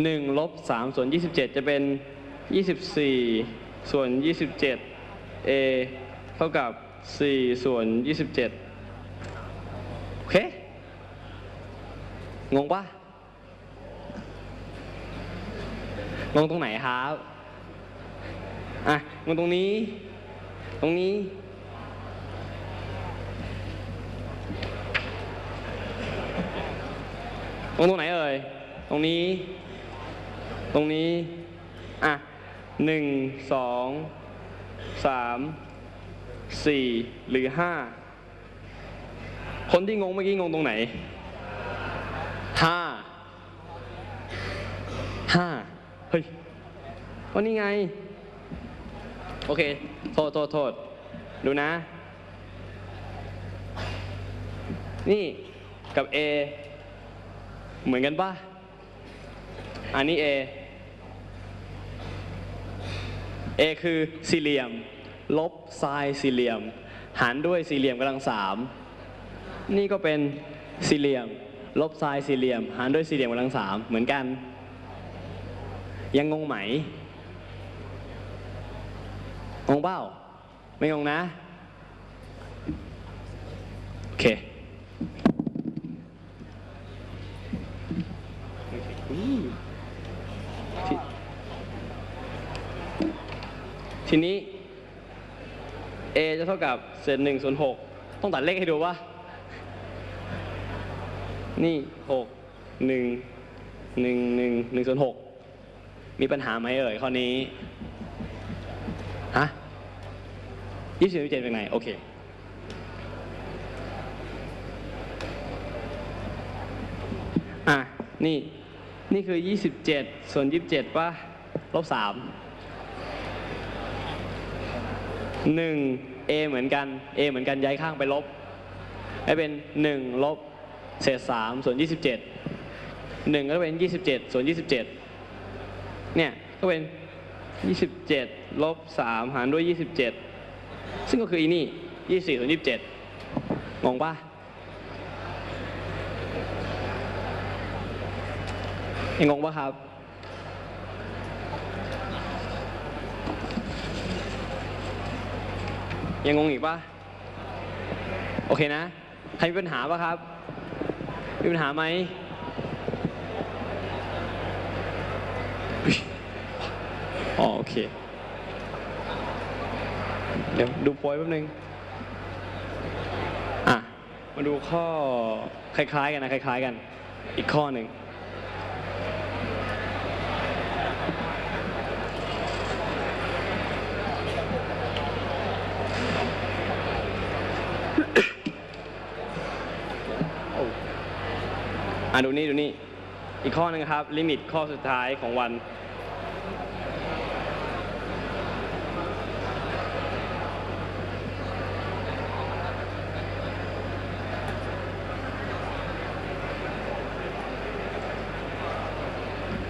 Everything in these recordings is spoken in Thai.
1ลบ3ส่วน 27 จะเป็น 24 ส่วน 27 a เท่ากับ 4 ส่วน 27 โอเค งงปะงงตรงไหนครับ อะงงตรงนี้ ตรงนี้ตรงตรงไหนเอ่ย ตรงนี้ ตรงนี้ อะหนึ่งสองสามสี่หรือห้าคนที่งงเมื่อกี้งงตรงไหนห้าห้าเฮ้ยวันนี้ไง โอเค โทษโทษโทษดูนะ นี่กับ A เหมือนกันป่ะ อันนี้ A A คือสี่เหลี่ยม ลบไซน์สี่เหลี่ยม หารด้วยสี่เหลี่ยมกำลังสามนี่ก็เป็นสี่เหลี่ยม ลบไซน์สี่เหลี่ยม หารด้วยสี่เหลี่ยมกำลังสามเหมือนกัน ยังงงไหมงงเปล่าไม่งงนะ โอเค ที ทีนี้ a จะเท่ากับเศษหนึ่งส่วนหกต้องตัดเลขให้ดูว่านี่หกหนึ่งหนึ่งหนึ่งหนึ่งส่วนหกมีปัญหาไหมเอ่ยข้อนี้ฮะยี่สิบเจ็ดเป็นไงโอเคอะนี่นี่คือ 27 ส่วน 27ป่ะลบ3 1 a เหมือนกัน a เหมือนกันย้ายข้างไปลบให้เป็น 1 ลบเศษ3ส่วน 27 1 ก็เป็น 27 ส่วน 27 เนี่ยก็เป็น 27 ลบ 3 หารด้วย 27 ซึ่งก็คืออีนี่ 24 ส่วน 27 งงปะยังงงปะครับ ยังงงอีกปะโอเคนะ ใครมีปัญหาปะครับ มีปัญหาไหมอ๋อโอเค เดี๋ยวดูโพยแป๊บนึง อะ มาดูข้อคล้ายๆกันนะคล้ายๆกัน อีกข้อหนึ่ง ดูนี่ดูนี่ อีกข้อหนึงครับ ลิมิตข้อสุดท้ายของวัน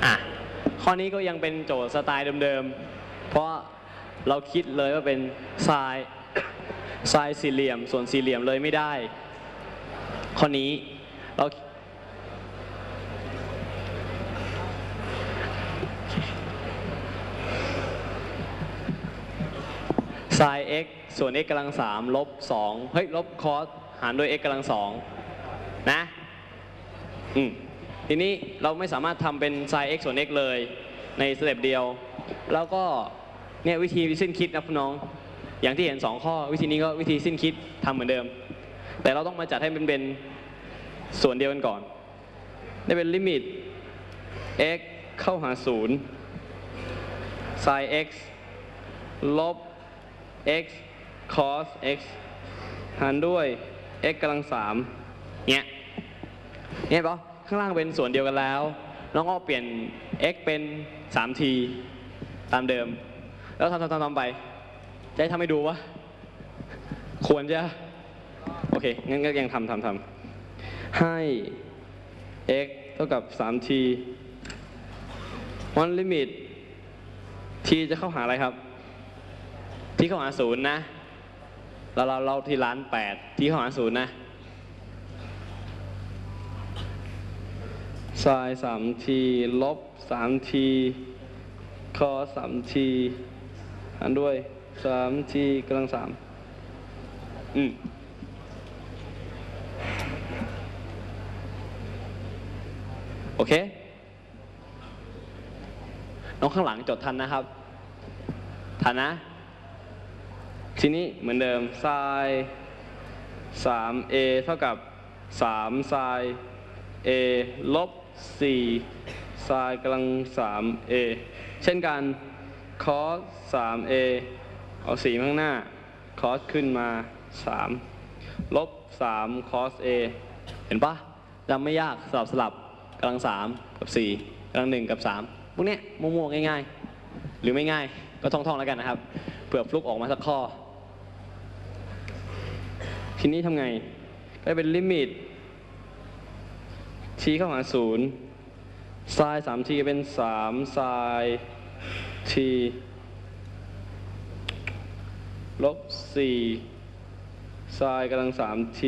อะ ข้อนี้ก็ยังเป็นโจทย์สไตล์เดิมๆ เพราะเราคิดเลยว่าเป็นทรายทรายสี่เหลี่ยม ส่วนสี่เหลี่ยมเลยไม่ได้ ข้อนี้เรา ไซน์ x ส่วน x กำลังสามลบสองเฮ้ยลบคอสหารด้วย x กำลังสองนะอืมทีนี้เราไม่สามารถทำเป็นไซน์ x ส่วน x เลยในสเต็ปเดียว แล้วก็เนี่ยวิธีสิ้นคิดนะพี่น้อง อย่างที่เห็น 2 ข้อ วิธีนี้ก็วิธีสิ้นคิดทำเหมือนเดิม แต่เราต้องมาจัดให้มันเป็นส่วนเดียวกันก่อน ได้เป็นลิมิต x เข้าหา0 sin x ลบ x cos x หารด้วย x กำลังสามเนี่ยเนี่ยปะข้างล่างเป็นส่วนเดียวกันแล้ว น้องก็เปลี่ยน x เป็น 3t ตามเดิม แล้วทำทำทำทำไป จะให้ทำให้ดูวะ ควรจะ โอเค งั้นก็ยังทำทำทำให้ x เท่ากับ 3t วันลิมิต t จะเข้าหาอะไรครับ ที่เข้าหาศูนย์นะ เราเราเราที่ร้านแปดที่เข้าหาศูนย์นะไซน์สามทีลบสามทีคอสามทีหารด้วยสามทีกำลังสามอืมโอเค น้องข้างหลังจดทันนะครับ ทันนะ ทีนี้เหมือนเดิมไซน์ 3a เท่ากับ3ไซน์ a ลบ4ไซน์กำลัง 3a เช่นกัน cos 3a เอา4ข้างหน้า cos ขึ้นมา 3 ลบ 3 cos a เห็นปะจำไม่ยากสลับสลับกำลัง 3 กับ 4กำลัง 1 กับ 3 พวกเนี้ยมั่วๆง่ายๆ หรือไม่ง่ายก็ท่องๆแล้วกันนะครับเผื่อฟลุกออกมาสักข้อ ทีนี้ทำไง ก็เป็นลิมิต t เข้าหาศูนย์ไซน์สามทีเป็นสามไซน์ t ลบสี่ไซน์กำลังสาม t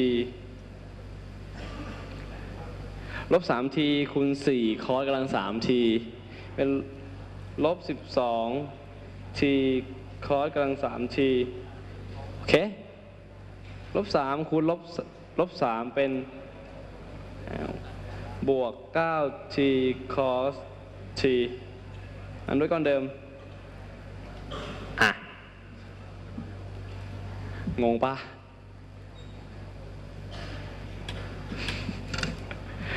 ลบสาม t คูณสี่คอสกำลังสาม t เป็นลบสิบสอง t คอสกำลังสาม t โอเค ลบสามคูณลบสลบสามเป็นอ้าวบวก 9t cos t อันด้วยก้อนเดิม อะ งงปะ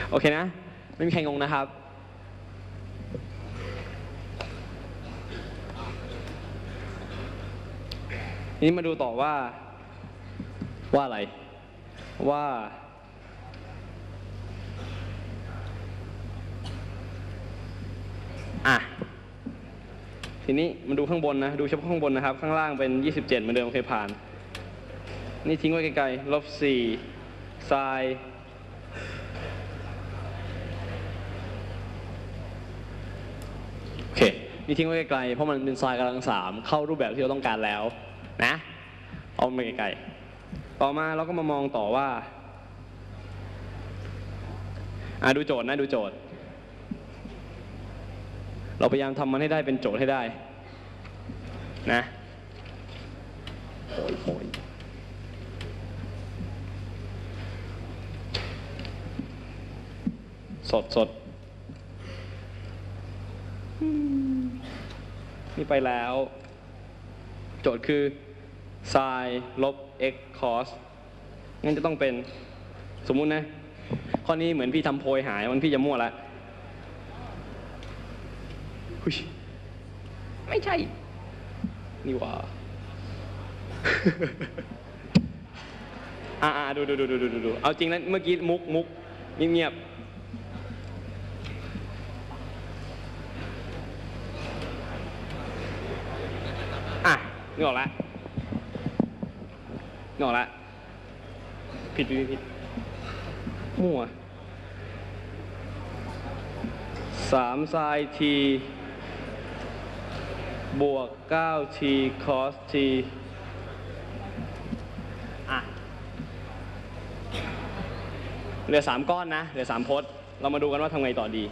โอเคนะ ไม่มีใครงงนะครับทีนี้มาดูต่อว่า ว่าอะไร ว่า อะ ทีนี้มาดูข้างบนนะ ดูเฉพาะข้างบนนะครับ ข้างล่างเป็น 27 เหมือนเดิมเคยผ่าน นี่ทิ้งไว้ไกลๆลบ4ไซน์โอเค นี่ทิ้งไว้ไกลๆเพราะมันเป็นไซน์กำลังสามเข้ารูปแบบที่เราต้องการแล้ว นะ เอามันไปไกลๆ ต่อมาเราก็มามองต่อว่าอะดูโจทย์นะดูโจทย์ เราพยายามทำมันให้ได้เป็นโจทย์ให้ได้ นะโอยโอยสดสดอืมนี่ไปแล้ว โจทย์คือ sin ลบ x cos งั้นจะต้องเป็นสมมุตินะ ข้อนี้เหมือนพี่ทำโพยหายมันพี่จะมั่วล้วหุยไม่ใช่ นี่ว่าอ่าดูดูดูดูดูดูเอาจริงแล้วเมื่อกี้มุกมุกเงียบเงียบอะนึกออกแล้ว นอกล้วผิดผิดผิดผิดมั่วสามไซน์ทีบวก 9t cos t อะเหลือ3ก้อนนะ เหลือ3พจน์ เรามาดูกันว่าทำไงต่อดี